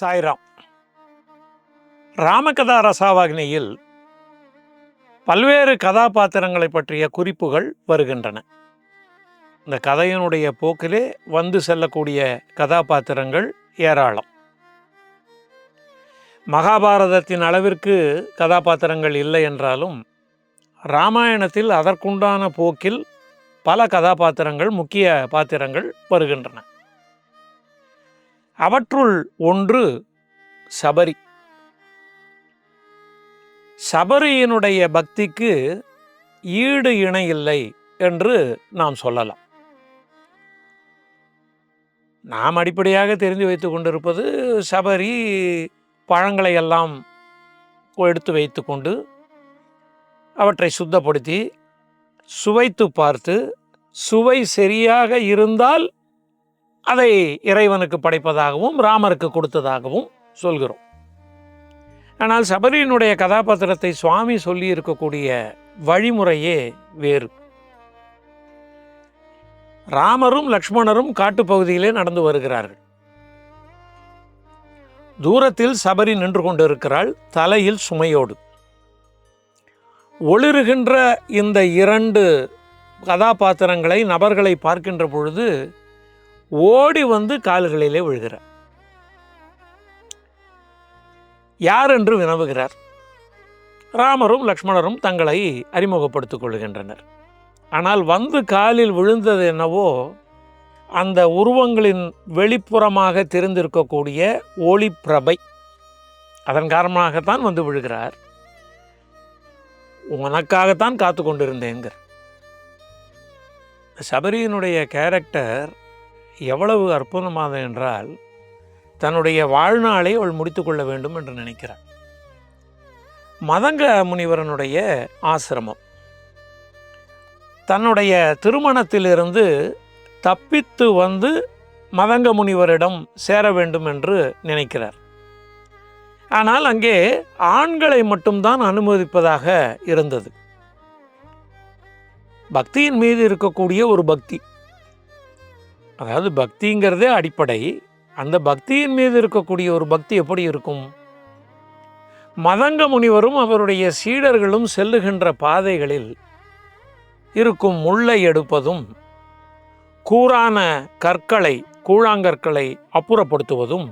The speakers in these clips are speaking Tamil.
சாய்ராம். ராமகதா ரசாவாகினியில் பல்வேறு கதாபாத்திரங்களை பற்றிய குறிப்புகள் வருகின்றன. இந்த கதையினுடைய போக்கிலே வந்து செல்லக்கூடிய கதாபாத்திரங்கள் ஏராளம். மகாபாரதத்தின் அளவிற்கு கதாபாத்திரங்கள் இல்லை என்றாலும் ராமாயணத்தில் அதற்குண்டான போக்கில் பல கதாபாத்திரங்கள் முக்கிய பாத்திரங்கள் வருகின்றன. அவற்றுள் ஒன்று சபரி. சபரியினுடைய பக்திக்கு ஈடு இணை இல்லை என்று நாம் சொல்லலாம். நாம் அடிப்படையாக தெரிந்து வைத்து கொண்டிருப்பது சபரி பழங்களை எல்லாம் எடுத்து வைத்துக்கொண்டு அவற்றை சுத்தப்படுத்தி சுவைத்து பார்த்து சுவை சரியாக இருந்தால் அதை இறைவனுக்கு படைப்பதாகவும் ராமருக்கு கொடுத்ததாகவும் சொல்கிறோம். ஆனால் சபரியினுடைய கதாபாத்திரத்தை சுவாமி சொல்லி இருக்கக்கூடிய வழிமுறையே வேறு. ராமரும் லக்ஷ்மணரும் காட்டுப்பகுதியிலே நடந்து வருகிறார்கள். தூரத்தில் சபரி நின்று கொண்டிருக்கிறாள் தலையில் சுமையோடு. ஒளிருகின்ற இந்த இரண்டு கதாபாத்திரங்களை நபர்களை பார்க்கின்ற பொழுது ஓடி வந்து கால்களிலே விழுகிறார். யார் என்று வினவுகிறார்? ராமரும் லக்ஷ்மணரும் தங்களை அறிமுகப்படுத்திக் கொள்கின்றனர். ஆனால் வந்து காலில் விழுந்தது என்னவோ அந்த உருவங்களின் வெளிப்புறமாக தெரிந்திருக்கக்கூடிய ஒளிப்பிரபை அதன் காரணமாகத்தான் வந்து விழுகிறார். உனக்காகத்தான் காத்து கொண்டிருந்தேங்கிற சபரியினுடைய கேரக்டர் எவ்வளவு அற்புதமானது என்றால் தன்னுடைய வாழ்நாளை அவள் முடித்துக்கொள்ள வேண்டும் என்று நினைக்கிறார் மதங்க முனிவரனுடைய ஆசிரமம். தன்னுடைய திருமணத்திலிருந்து தப்பித்து வந்து மதங்க முனிவரிடம் சேர வேண்டும் என்று நினைக்கிறார். ஆனால் அங்கே ஆண்களை மட்டும்தான் அனுமதிப்பதாக இருந்தது. பக்தியின் மீது இருக்கக்கூடிய ஒரு பக்தி. அதாவது பக்திங்கிறதே அடிப்படை. அந்த பக்தியின் மீது இருக்கக்கூடிய ஒரு பக்தி எப்படி இருக்கும்? மதங்க முனிவரும் அவருடைய சீடர்களும் செல்லுகின்ற பாதைகளில் இருக்கும் முள்ளை எடுப்பதும் கூரான கற்களை கூழாங்கற்களை அப்புறப்படுத்துவதும்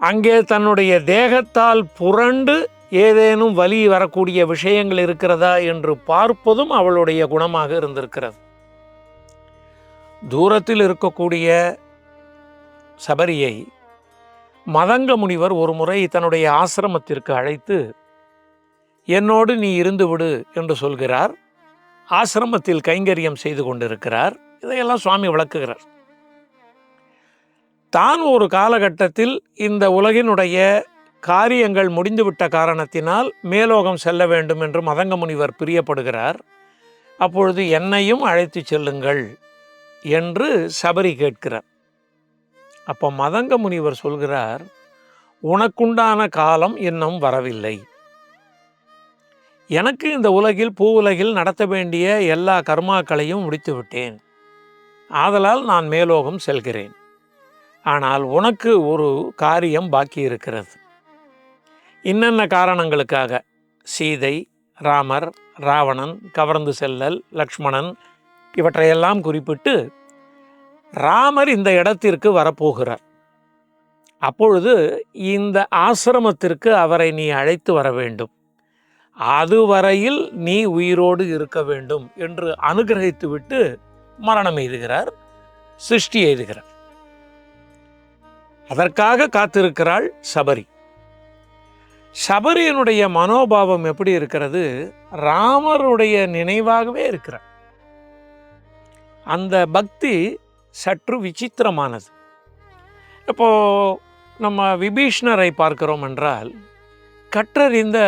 அங்கே தன்னுடைய தேகத்தால் புரண்டு ஏதேனும் வலி வரக்கூடிய விஷயங்கள் இருக்கிறதா என்று பார்ப்பதும் அவளுடைய குணமாக இருந்திருக்கிறது. தூரத்தில் இருக்கக்கூடிய சபரியை மதங்க முனிவர் ஒரு முறை தன்னுடைய ஆசிரமத்திற்கு அழைத்து என்னோடு நீ இருந்து விடு என்று சொல்கிறார். ஆசிரமத்தில் கைங்கரியம் செய்து கொண்டிருக்கிறார். இதையெல்லாம் சுவாமி விளக்குகிறார். தான் ஒரு காலகட்டத்தில் இந்த உலகினுடைய காரியங்கள் முடிந்துவிட்ட காரணத்தினால் மேலோகம் செல்ல வேண்டும் என்று மதங்க முனிவர் பிரியப்படுகிறார். அப்பொழுது என்னையும் அழைத்து செல்லுங்கள். என்று சபரி கேட்கிறார். அப்போ மதங்க முனிவர் சொல்கிறார் உனக்குண்டான காலம் இன்னும் வரவில்லை. எனக்கு இந்த உலகில் பூ உலகில் நடத்த வேண்டிய எல்லா கர்மாக்களையும் முடித்து விட்டேன். ஆதலால் நான் மேலோகம் செல்கிறேன். ஆனால் உனக்கு ஒரு காரியம் பாக்கி இருக்கிறது. இன்னென்ன காரணங்களுக்காக? சீதை ராமர் ராவணன் கவர்ந்து செல்லல் லக்ஷ்மணன் இவற்றையெல்லாம் குறிப்பிட்டு ராமர் இந்த இடத்திற்கு வரப்போகிறார். அப்பொழுது இந்த ஆசிரமத்திற்கு அவரை நீ அழைத்து வர வேண்டும். அதுவரையில் நீ உயிரோடு இருக்க வேண்டும் என்று அனுகிரகித்துவிட்டு மரணம் எய்துகிறார் சிருஷ்டி எய்துகிறார். அதற்காக காத்திருக்கிறாள் சபரி. சபரியனுடைய மனோபாவம் எப்படி இருக்கிறது? ராமருடைய நினைவாகவே இருக்கிறார். அந்த பக்தி சற்று விசித்திரமானது. இப்போது நம்ம விபீஷ்ணரை பார்க்கிறோம் என்றால் கற்றறிந்த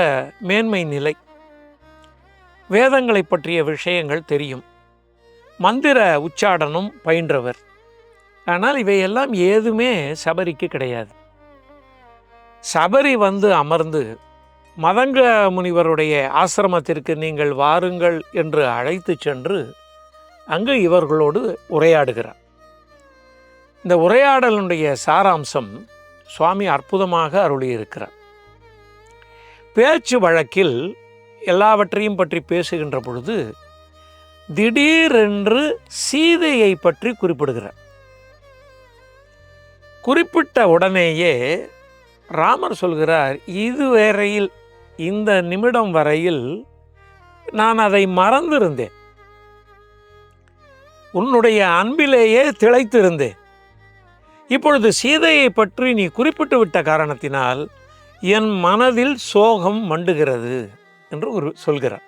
மேன்மை நிலை. வேதங்களை பற்றிய விஷயங்கள் தெரியும். மந்திர உச்சாடனம் பயின்றவர். ஆனால் இவையெல்லாம் ஏதுமே சபரிக்கு கிடையாது. சபரி வந்து அமர்ந்து மதங்க முனிவருடைய ஆசிரமத்திற்கு நீங்கள் வாருங்கள் என்று அழைத்து சென்று அங்கு இவர்களோடு உரையாடுகிறார். இந்த உரையாடலுடைய சாராம்சம் சுவாமி அற்புதமாக அருளியிருக்கிறார். பேச்சு வழக்கில் எல்லாவற்றையும் பற்றி பேசுகின்ற பொழுது திடீரென்று சீதையை பற்றி குறிப்பிடுகிறார். குறிப்பிட்ட உடனேயே ராமர் சொல்கிறார் இதுவரையில் இந்த நிமிடம் வரையில் நான் அதை மறந்திருந்தேன். உன்னுடைய அன்பிலேயே திளைத்திருந்தேன். இப்பொழுது சீதையை பற்றி நீ குறிப்பிட்டு விட்ட காரணத்தினால் என் மனதில் சோகம் மண்டுகிறது என்று ஒரு சொல்கிறார்.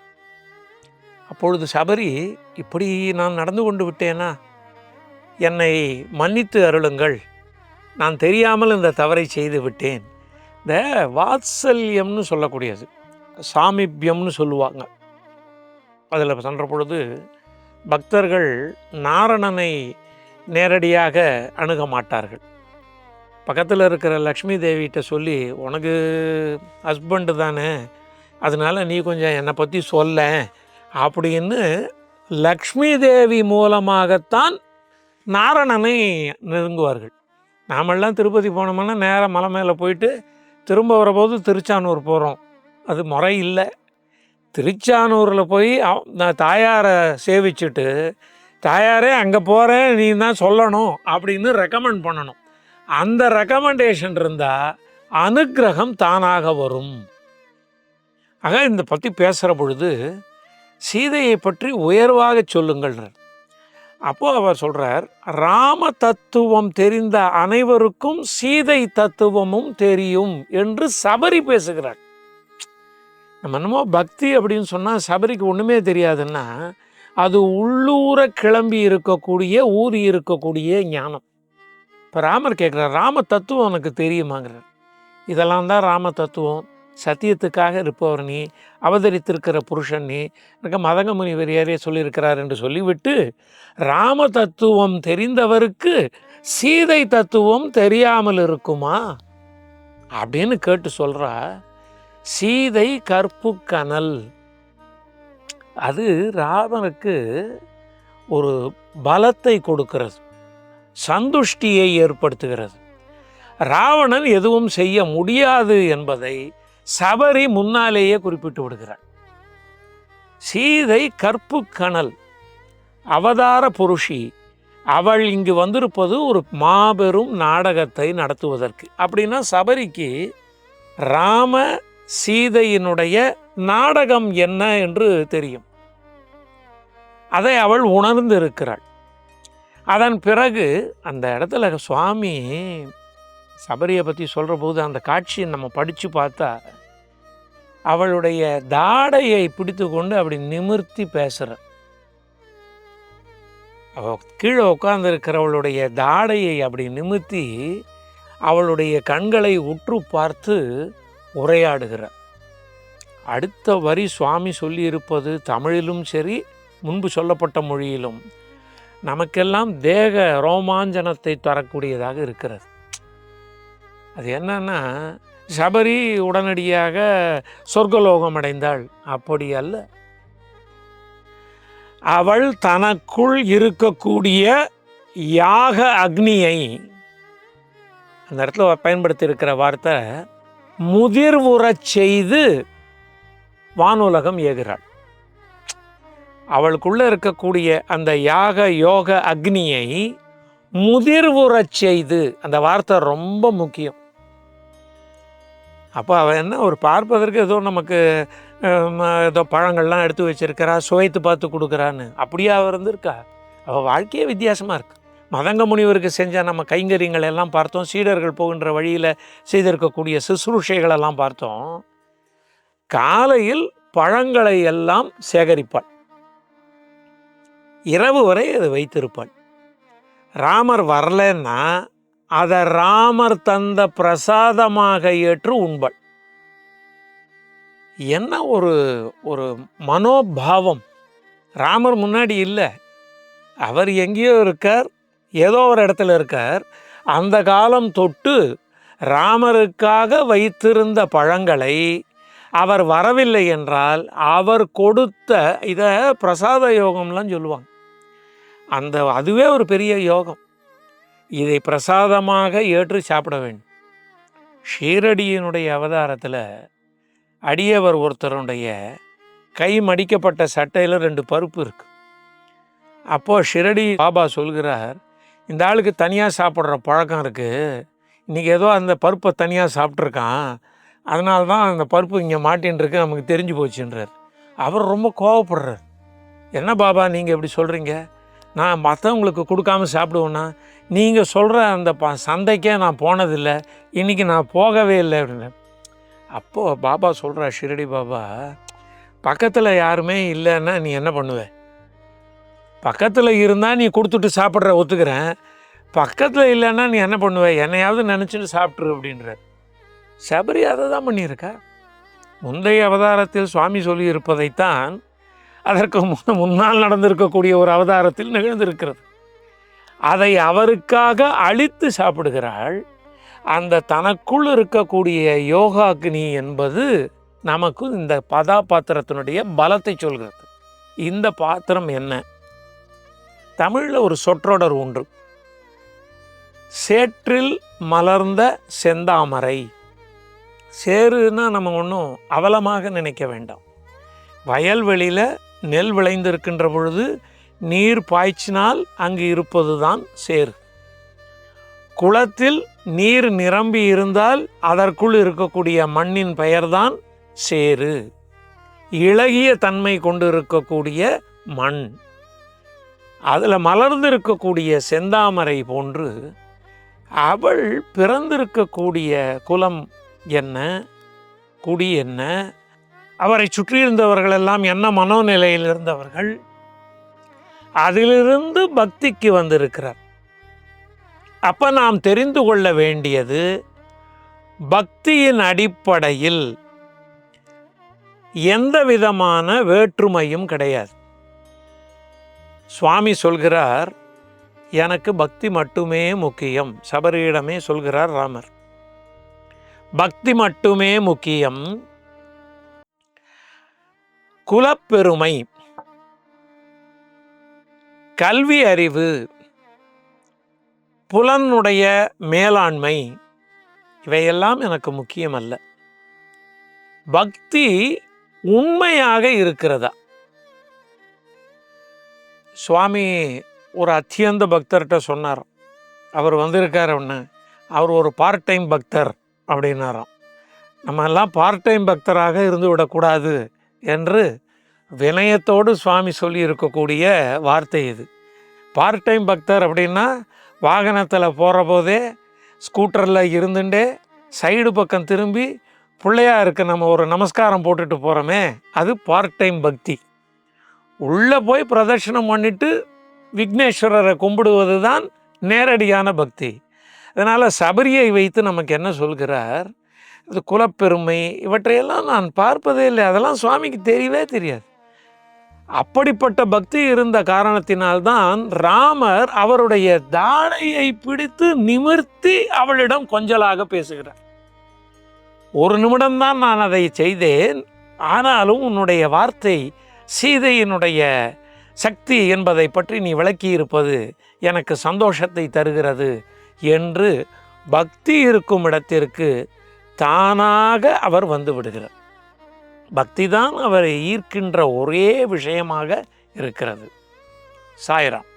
அப்பொழுது சபரி இப்படி நான் நடந்து கொண்டு விட்டேனா? என்னை மன்னித்து அருளுங்கள். நான் தெரியாமல் இந்த தவறை செய்து விட்டேன். இந்த வாத்சல்யம்னு சொல்லக்கூடியது. சாமிப்பியம்னு சொல்லுவாங்க. அதில் சொல்கிற பொழுது பக்தர்கள் நாரணனை நேரடியாக அணுக மாட்டார்கள். பக்கத்தில் இருக்கிற லக்ஷ்மி தேவிகிட்ட சொல்லி உனக்கு ஹஸ்பண்டு தானே அதனால் நீ கொஞ்சம் என்னை பற்றி சொல்ல அப்படின்னு லக்ஷ்மி தேவி மூலமாகத்தான் நாரணனை நெருங்குவார்கள். நாமெல்லாம் திருப்பதி போனோம்னா நேராக மலை மேலே போயிட்டு திரும்ப வரபோது திருச்சானூர் போகிறோம் அது முறை இல்லை. திருச்சானூரில் போய் நான் தாயாரை சேவிச்சுட்டு தாயாரே அங்கே போகிறேன் நீ தான் சொல்லணும் அப்படின்னு ரெக்கமெண்ட் பண்ணணும். அந்த ரெக்கமெண்டேஷன் இருந்தால் அனுக்கிரகம் தானாக வரும். ஆக இந்த பற்றி பேசுகிற பொழுது சீதையை பற்றி உயர்வாக சொல்லுங்கள்ன்றார் அப்போது அவர் சொல்கிறார் ராம தத்துவம் தெரிந்த அனைவருக்கும் சீதை தத்துவமும் தெரியும் என்று சபரி பேசுகிறார். நம்ம என்னமோ பக்தி அப்படின்னு சொன்னால் சபரிக்கு ஒன்றுமே தெரியாதுன்னா அது உள்ளூர கிளம்பி இருக்கக்கூடிய ஊறி இருக்கக்கூடிய ஞானம். இப்போ ராமர் கேட்குறார் ராம தத்துவம் உனக்கு தெரியுமாங்கிறார். இதெல்லாம் தான் ராம தத்துவம். சத்தியத்துக்காக இருப்பவர் நீ அவதரித்திருக்கிற புருஷன் நீ எனக்கு மதங்க முனிவர் ஏறிய சொல்லியிருக்கிறார் என்று சொல்லிவிட்டு ராம தத்துவம் தெரிந்தவருக்கு சீதை தத்துவம் தெரியாமல் இருக்குமா? அப்படின்னு கேட்டு சொல்கிறா சீதை கற்பு கனல். அது ராமனுக்கு ஒரு பலத்தை கொடுக்கிறது. சந்துஷ்டியை ஏற்படுத்துகிறது. ராவணன் எதுவும் செய்ய முடியாது என்பதை சபரி முன்னாலேயே குறிப்பிட்டு விடுகிறார் சீதை கற்பு கணல் அவதார புருஷி. அவள் இங்கு வந்திருப்பது ஒரு மாபெரும் நாடகத்தை நடத்துவதற்கு. அப்படின்னா சபரிக்கு ராம சீதையினுடைய நாடகம் என்ன என்று தெரியும். அதை அவள் உணர்ந்து இருக்கிறாள் அதன் பிறகு அந்த இடத்துல சுவாமி சபரியை பற்றி சொல்கிற போது அந்த காட்சியை நம்ம படித்து பார்த்தா அவளுடைய தாடையை பிடித்து கொண்டு அப்படி நிமிர்த்தி பேசுகிற அவ கீழே உட்கார்ந்துருக்கிறவளுடைய தாடையை அப்படி நிமிர்த்தி அவளுடைய கண்களை உற்று பார்த்து உரையாடுகிறார் அடுத்த வரி சுவாமி சொல்லியிருப்பது தமிழிலும் சரி முன்பு சொல்லப்பட்ட மொழியிலும். நமக்கெல்லாம் தேக ரோமாஞ்சனத்தை தரக்கூடியதாக இருக்கிறது. அது என்னன்னா சபரி உடனடியாக சொர்க்கலோகம் அடைந்தாள் அப்படி அல்ல. அவள் தனக்குள் இருக்கக்கூடிய யாக அக்னியை அந்த இடத்துல பயன்படுத்தி இருக்கிற வார்த்தை முதிர்வுறச் செய்து வானுலகம் ஏகிறாள். அவளுக்குள்ளே இருக்கக்கூடிய அந்த யாக யோக அக்னியை முதிர்வுறச் செய்து அந்த வார்த்தை ரொம்ப முக்கியம். அப்போ அவள் என்ன ஒரு பார்ப்பதற்கு ஏதோ நமக்கு ஏதோ பழங்கள்லாம் எடுத்து வச்சிருக்கிறா சுவைத்து பார்த்து கொடுக்குறான்னு. அப்படியே அவள் இருந்திருக்கா? அவள் வாழ்க்கையே வித்தியாசமாக இருக்கு. மதங்க முனிவருக்கு செஞ்ச நம்ம கைங்கரியங்கள் எல்லாம் பார்த்தோம். சீடர்கள் போகின்ற வழியில் செய்திருக்கக்கூடிய சுசுரூஷைகளெல்லாம் பார்த்தோம். காலையில் பழங்களை எல்லாம் சேகரிப்பாள். இரவு வரை அதை வைத்திருப்பாள். ராமர் வரலன்னா அதை ராமர் தந்த பிரசாதமாக ஏற்று உண்பாள். என்ன ஒரு ஒரு மனோபாவம்? ராமர் முன்னாடி இல்லை. அவர் எங்கேயோ இருக்கார். ஏதோ ஒரு இடத்துல இருக்கார். அந்த காலம் தொட்டு ராமருக்காக வைத்திருந்த பழங்களை அவர் வரவில்லை என்றால் அவர் கொடுத்த இதை பிரசாத யோகம்லாம் சொல்லுவாங்க. அந்த அதுவே ஒரு பெரிய யோகம். இதை பிரசாதமாக ஏற்று சாப்பிட வேண்டும். ஷீரடியினுடைய அவதாரத்தில் அடியவர் ஒருத்தருடைய கை மடிக்கப்பட்ட சட்டையில் ரெண்டு பருப்பு இருக்கு. அப்போது ஷிரடி பாபா சொல்கிறார் இந்த ஆளுக்கு தனியாக சாப்பிட்ற பழக்கம் இருக்குது இன்றைக்கி ஏதோ அந்த பருப்பை தனியாக சாப்பிட்ருக்கான் அதனால தான் அந்த பருப்பு இங்கே மாட்டின்னு இருக்கு நமக்கு தெரிஞ்சு போச்சுன்றார். அவர் ரொம்ப கோவப்படுறார். என்ன பாபா நீங்கள் எப்படி சொல்கிறீங்க நான் மற்றவங்களுக்கு கொடுக்காம சாப்பிடுவேன்னா நீங்கள் சொல்கிற அந்த ப சந்தைக்கே நான் போனதில்லை. இன்றைக்கி நான் போகவே இல்லை அப்படின்னு. அப்போது பாபா சொல்கிறா ஷிரடி பாபா பக்கத்தில் யாருமே இல்லைன்னா நீ என்ன பண்ணுவேன் பக்கத்தில் இருந்தால் நீ கொடுத்துட்டு சாப்பிட்ற ஒத்துக்கிறேன். பக்கத்தில் இல்லைன்னா நீ என்ன பண்ணுவ? என்னையாவது நினச்சிட்டு சாப்பிட்ரு அப்படின்ற. சபரி அதை தான் பண்ணியிருக்கா. முந்தைய அவதாரத்தில் சுவாமி சொல்லியிருப்பதைத்தான் அதற்கு முன் முன்னால் நடந்திருக்கக்கூடிய ஒரு அவதாரத்தில் நிகழ்ந்திருக்கிறது. அதை அவருக்காக அழித்து சாப்பிடுகிறாள். அந்த தனக்குள் இருக்கக்கூடிய யோகாக்னி என்பது நமக்கு இந்த பதாபாத்திரத்தினுடைய பலத்தை சொல்கிறது. இந்த பாத்திரம் என்ன? தமிழில் ஒரு சொற்றொடர் ஒன்று. சேற்றில் மலர்ந்த செந்தாமரை. சேருன்னா நம்ம ஒன்றும் அவலமாக நினைக்க வேண்டாம். வயல்வெளியில் நெல் விளைந்திருக்கின்ற பொழுது நீர் பாய்ச்சினால் அங்கு இருப்பது தான் சேறு. குளத்தில் நீர் நிரம்பி இருந்தால் அதற்குள் இருக்கக்கூடிய மண்ணின் பெயர்தான் சேறு. இளகிய தன்மை கொண்டு இருக்கக்கூடிய மண். அதில் மலர்ந்து இருக்கக்கூடிய செந்தாமரை போன்று அவள் பிறந்திருக்கக்கூடிய குலம் என்ன குடி என்ன அவரை சுற்றியிருந்தவர்கள் எல்லாம் என்ன மனோநிலையில் இருந்தவர்கள் அதிலிருந்து பக்திக்கு வந்திருக்கிறார். அப்போ நாம் தெரிந்து கொள்ள வேண்டியது பக்தியின் அடிப்படையில் எந்த விதமான வேற்றுமையும் கிடையாது. சுவாமி சொல்கிறார் எனக்கு பக்தி மட்டுமே முக்கியம். சபரியிடமே சொல்கிறார் ராமர். பக்தி மட்டுமே முக்கியம். குலப்பெருமை கல்வி அறிவு புலனுடைய மேலாண்மை இவையெல்லாம் எனக்கு முக்கியமல்ல. பக்தி உண்மையாக இருக்கிறதா? சுவாமி ஒரு அத்தியந்த பக்தர்கிட்ட சொன்னார். அவர் வந்திருக்கார் ஒன்று அவர் ஒரு பார்ட் டைம் பக்தர் அப்படின்னாராம். நம்ம எல்லாம் பார்ட் டைம் பக்தராக இருந்து விடக்கூடாது என்று வினயத்தோடு சுவாமி சொல்லி இருக்கக்கூடிய வார்த்தை இது. பார்ட் டைம் பக்தர் அப்படின்னா வாகனத்தில் போகிற போதே ஸ்கூட்டரில் இருந்துட்டே சைடு பக்கம் திரும்பி பிள்ளையாருக்கு நம்ம ஒரு நமஸ்காரம் போட்டுட்டு போகிறோமே அது பார்ட் டைம் பக்தி. உள்ளே போய் பிரதர்ஷனம் பண்ணிட்டு விக்னேஸ்வரரை கும்பிடுவது தான் நேரடியான பக்தி. அதனால் சபரியை வைத்து நமக்கு என்ன சொல்கிறார்? இது குலப்பெருமை இவற்றையெல்லாம் நான் பார்ப்பதே இல்லை. அதெல்லாம் சுவாமிக்கு தெரியவே தெரியாது. அப்படிப்பட்ட பக்தி இருந்த காரணத்தினால்தான் ராமர் அவருடைய தாடையை பிடித்து நிமிர்த்தி அவளிடம் கொஞ்சலாக பேசுகிறார். ஒரு நிமிடம்தான் நான் அதை செய்தேன். ஆனாலும் உன்னுடைய வார்த்தை சீதையினுடைய சக்தி என்பதை பற்றி நீ விளக்கியிருப்பது எனக்கு சந்தோஷத்தை தருகிறது என்று பக்தி இருக்கும் இடத்திற்கு தானாக அவர் வந்து விடுகிறார். பக்தி தான் அவரை ஈர்க்கின்ற ஒரே விஷயமாக இருக்கிறது. சாய்ராம்.